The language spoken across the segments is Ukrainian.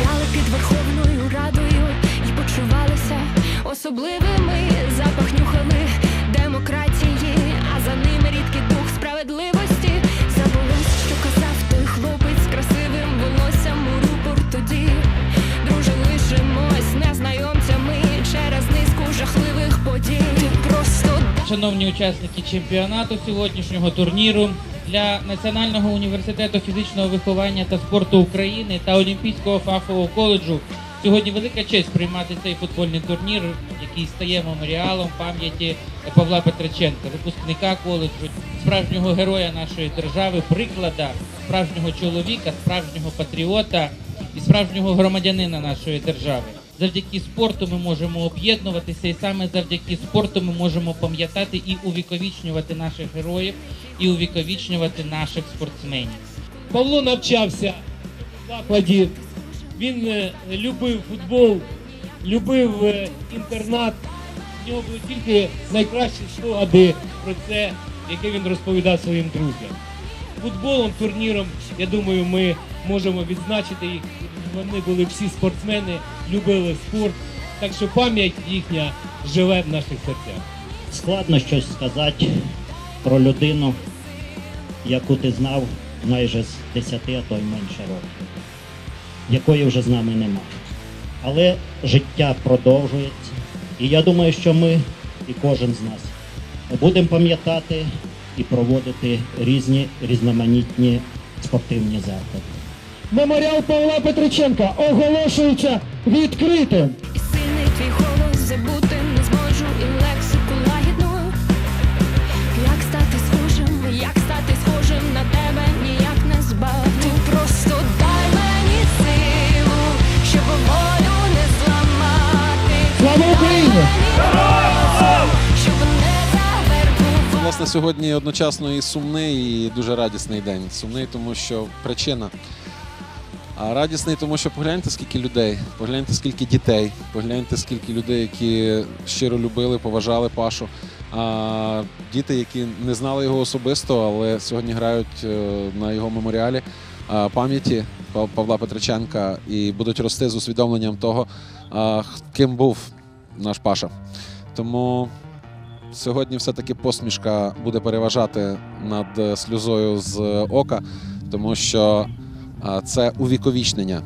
Стояли під Верховною Радою і почувалися особливими. Запах нюхали демократії, а за ними рідкий дух справедливості. Забули, що казав той хлопець з красивим волоссям у рупор тоді. Друже, лишимось незнайомцями через низку жахливих подій. Просто Шановні учасники чемпіонату сьогоднішнього турніру для Національного університету фізичного виховання та спорту України та Олімпійського фахового коледжу сьогодні велика честь приймати цей футбольний турнір, який стає меморіалом пам'яті Павла Петриченка, випускника коледжу, справжнього героя нашої держави, приклада справжнього чоловіка, справжнього патріота і справжнього громадянина нашої держави. Завдяки спорту ми можемо об'єднуватися, і саме завдяки спорту ми можемо пам'ятати і увіковічнювати наших героїв, і увіковічнювати наших спортсменів. Павло навчався в закладі. Він е, любив футбол, любив е, інтернат. У нього були тільки найкращі спогади про це, яке він розповідав своїм друзям. Футболом, турніром, я думаю, ми можемо відзначити їх. Вони були всі спортсмени, любили спорт. Так що пам'ять їхня живе в наших серцях. Складно щось сказати про людину, яку ти знав майже з 10, а то й менше років, якої вже з нами немає. Але життя продовжується. І я думаю, що ми і кожен з нас будемо пам'ятати і проводити різні різноманітні спортивні заходи. Меморіал Павла Петриченка оголошується відкритим. Сильний твій голос забути не зможу і лексику лагідну. Як стати схожим, як стати схожим на тебе ніяк не збагну. Ти просто дай мені силу, щоб волю не зламати. Слава Україні! Власне, сьогодні одночасно і сумний, і дуже радісний день. Сумний, тому що причина. А радісний, тому що погляньте, скільки людей, погляньте, скільки дітей, погляньте, скільки людей, які щиро любили, поважали Пашу. А діти, які не знали його особисто, але сьогодні грають е, на його меморіалі пам'яті Павла Петриченка і будуть рости з усвідомленням того, ким був наш Паша. Тому сьогодні все-таки посмішка буде переважати над е, сльозою з ока, тому що е, це увіковічнення.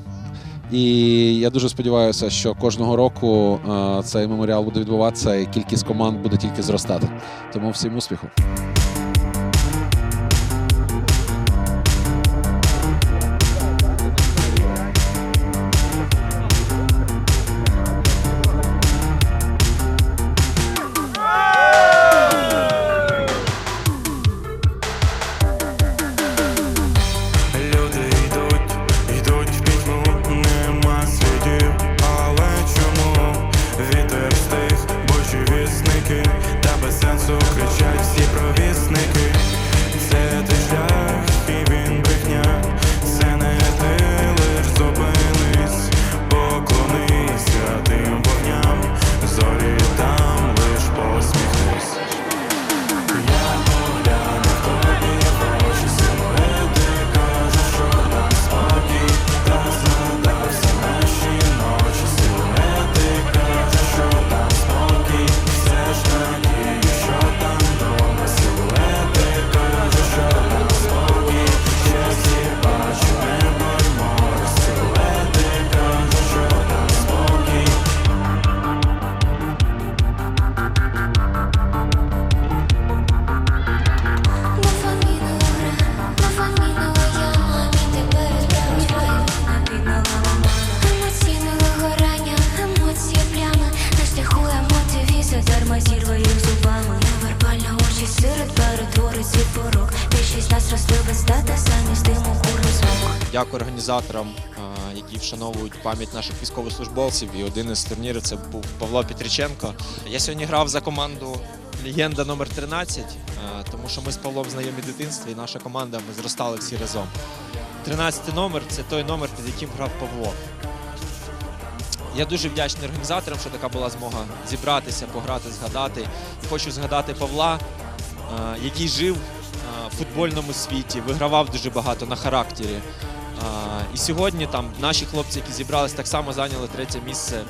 І я дуже сподіваюся, що кожного року цей меморіал буде відбуватися і кількість команд буде тільки зростати. Тому всім успіху. Дякую організаторам, які вшановують пам'ять наших військовослужбовців. І один із турнірів це був Павло Петриченко. Я сьогодні грав за команду Легенда номер 13, тому що ми з Павлом знайомі дитинстві, і наша команда ми зростали всі разом. 13 номер це той номер, під яким грав Павло. Я дуже вдячний організаторам, що така була змога зібратися, пограти, згадати. Хочу згадати Павла, який жив в футбольному світі, вигравав дуже багато на характері. І сьогодні там наші хлопці, які зібрались, так само зайняли третє місце.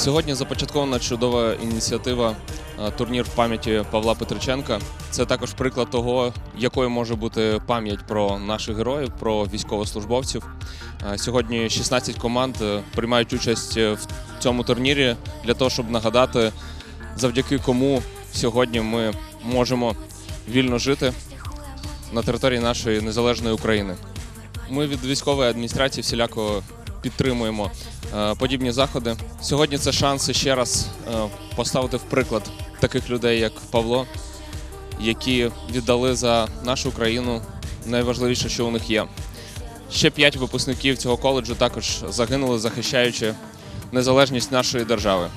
Сьогодні започаткована чудова ініціатива е, турнір в пам'яті Павла Петриченка. Це також приклад того, якою може бути пам'ять про наших героїв, про військовослужбовців. Е, Сьогодні 16 команд е, приймають участь в цьому турнірі для того, щоб нагадати, завдяки кому сьогодні ми можемо вільно жити на території нашої незалежної України. Ми від військової адміністрації всіляко підтримуємо подібні заходи. Сьогодні це шанс ще раз е, поставити в приклад таких людей, як Павло, які віддали за нашу країну найважливіше, що у них є. Ще п'ять випускників цього коледжу також загинули, захищаючи незалежність нашої держави.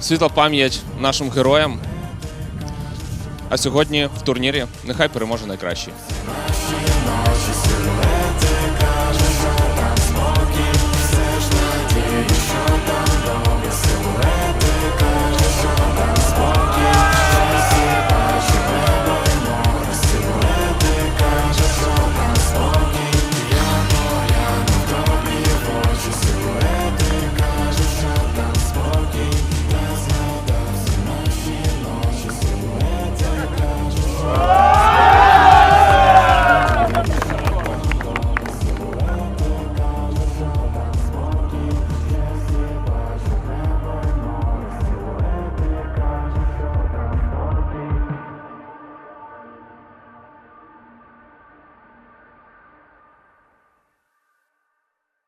Світла пам'ять нашим героям. А сьогодні в турнірі нехай переможе найкращий.